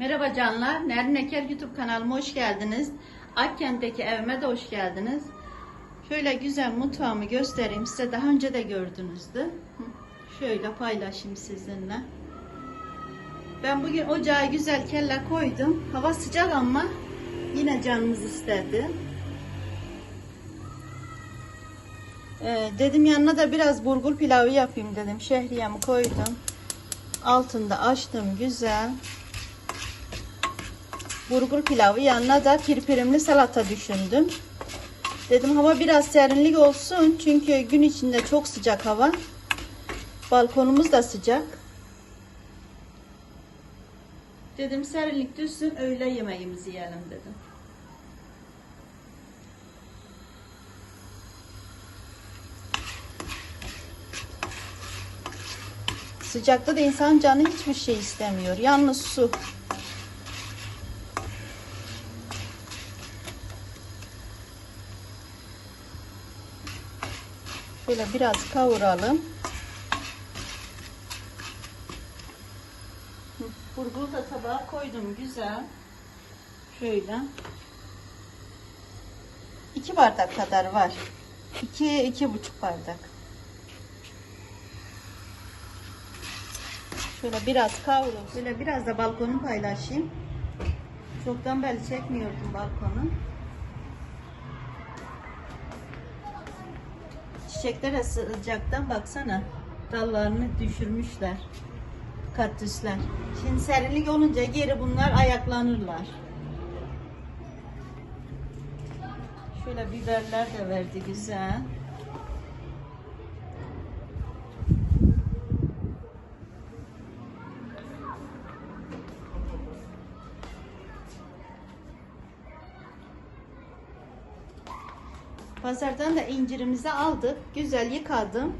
Merhaba canlar. Nerin Eker YouTube kanalıma hoş geldiniz. Akkent'teki evime de hoş geldiniz. Şöyle güzel mutfağımı göstereyim size. Daha önce de gördünüzdü. Şöyle paylaşayım sizinle. Ben bugün ocağa güzel kelle koydum. Hava sıcak ama yine canımız istedi. Ee, dedim yanına da biraz bulgur pilavı yapayım dedim. Şehriyemi koydum. Altında açtım güzel. Bulgur pilavı yanına da pirpirimli salata düşündüm. Dedim hava biraz serinlik olsun. Çünkü gün içinde çok sıcak hava. Balkonumuz da sıcak. Dedim serinlik düşsün öğle yemeğimizi yiyelim dedim. Sıcakta da insan canı hiçbir şey istemiyor. Yalnız su. Şöyle biraz kavuralım. Bulgur da tabağa koydum güzel. Şöyle. İki bardak kadar var. İki, iki buçuk bardak. Şöyle biraz kavrulun. Şöyle biraz da balkonu paylaşayım. Çoktan beri çekmiyordum balkonu. Çiçekler sıcaktan baksana. Dallarını düşürmüşler. Kaktüsler. Şimdi serinlik olunca geri bunlar ayaklanırlar. Şöyle biberler de verdi güzel. Pazardan da incirimizi aldık. Güzel yıkadım.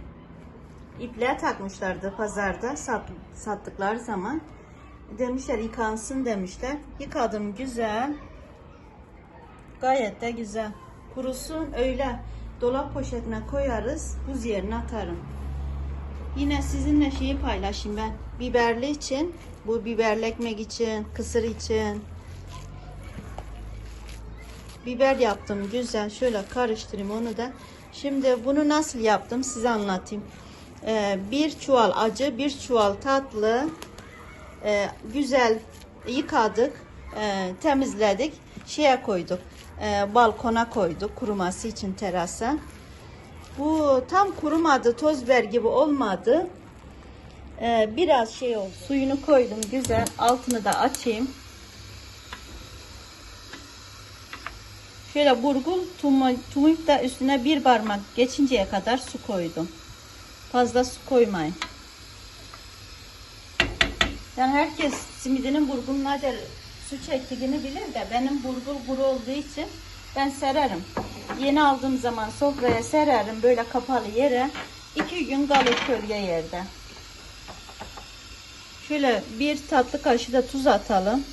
İpliğe takmışlardı pazarda sat, sattıkları zaman. Demişler yıkansın demişler. Yıkadım güzel. Gayet de güzel. Kurusun öyle dolap poşetine koyarız. Buz yerine atarım. Yine sizinle şeyi paylaşayım ben. Biberli için, bu biberli ekmek için, kısır için, biber yaptım güzel. Şöyle karıştırayım onu da. Şimdi bunu nasıl yaptım? Size anlatayım. Ee, bir çuval acı bir çuval tatlı Ee, güzel yıkadık ee, temizledik şeye koyduk ee, balkona koyduk kuruması için terasa. Bu tam kurumadı toz biber gibi olmadı. Ee, biraz şey oldu suyunu koydum güzel. Altını da açayım Şöyle burgul tumu, da üstüne bir parmak geçinceye kadar su koydum. Fazla su koymayın. Yani herkes simidinin burgunun nedir su çektiğini bilir de benim burgul kuru olduğu için ben sererim. Yeni aldığım zaman sofraya sererim böyle kapalı yere. iki gün kalır kölge yerde. Şöyle bir tatlı kaşığı da tuz atalım.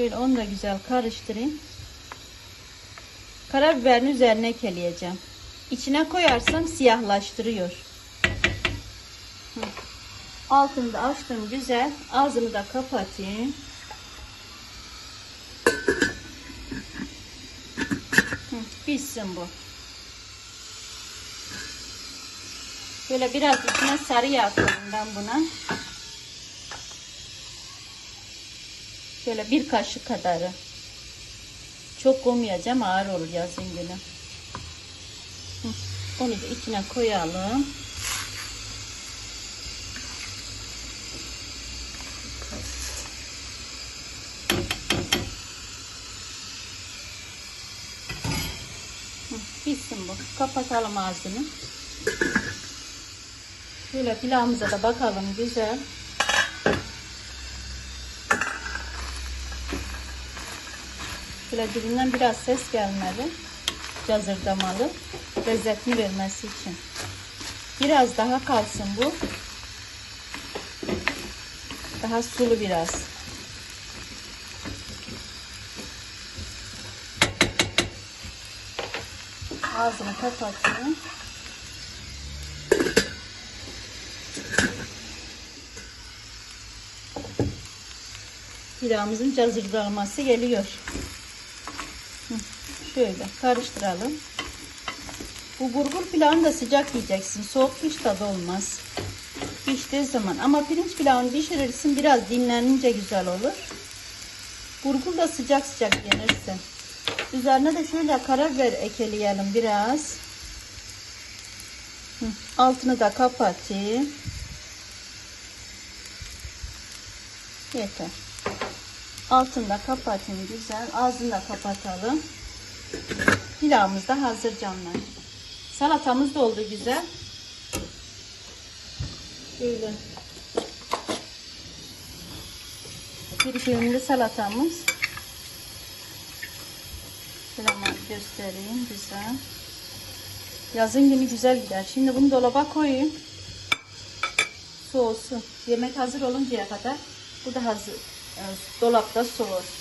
Şöyle onu da güzel karıştırayım. Karabiberin üzerine ekleyeceğim. İçine koyarsam siyahlaştırıyor. Altını da açtım güzel. Ağzını da kapatayım. Pişsin bu. Şöyle biraz içine sarı yağ koyayım ben buna. Şöyle bir kaşık kadarı. Çok koymayacağım ağır olur yazın günü. Onu da içine koyalım. Pişsin bu. Kapatalım ağzını. Şöyle pilavımıza da bakalım güzel. Şöyle dibinden biraz ses gelmeli. Cazırdamalı. Lezzetini vermesi için. Biraz daha kalsın bu. Daha sulu biraz. Ağzını kapattım. Pilavımızın cazırdaması geliyor. Şöyle karıştıralım. Bu burgul pilavını da sıcak yiyeceksin. Soğuk hiç tadı olmaz. Piştiği zaman. Ama pirinç pilavını pişirirsin. Biraz dinlenince güzel olur. Burgul da sıcak sıcak yenirse. Üzerine de şöyle karabiber ekleyelim biraz. Altını da kapatayım. Yeter. Altını da kapatayım güzel. Ağzını da kapatalım. Pilavımız da hazır canlar. Salatamız da oldu güzel. Böyle. Bir filmli salatamız. Şöyle göstereyim güzel. Yazın günü güzel gider. Şimdi bunu dolaba koyayım. Soğusun. Yemek hazır oluncaya kadar bu da hazır. e, dolapta soğur.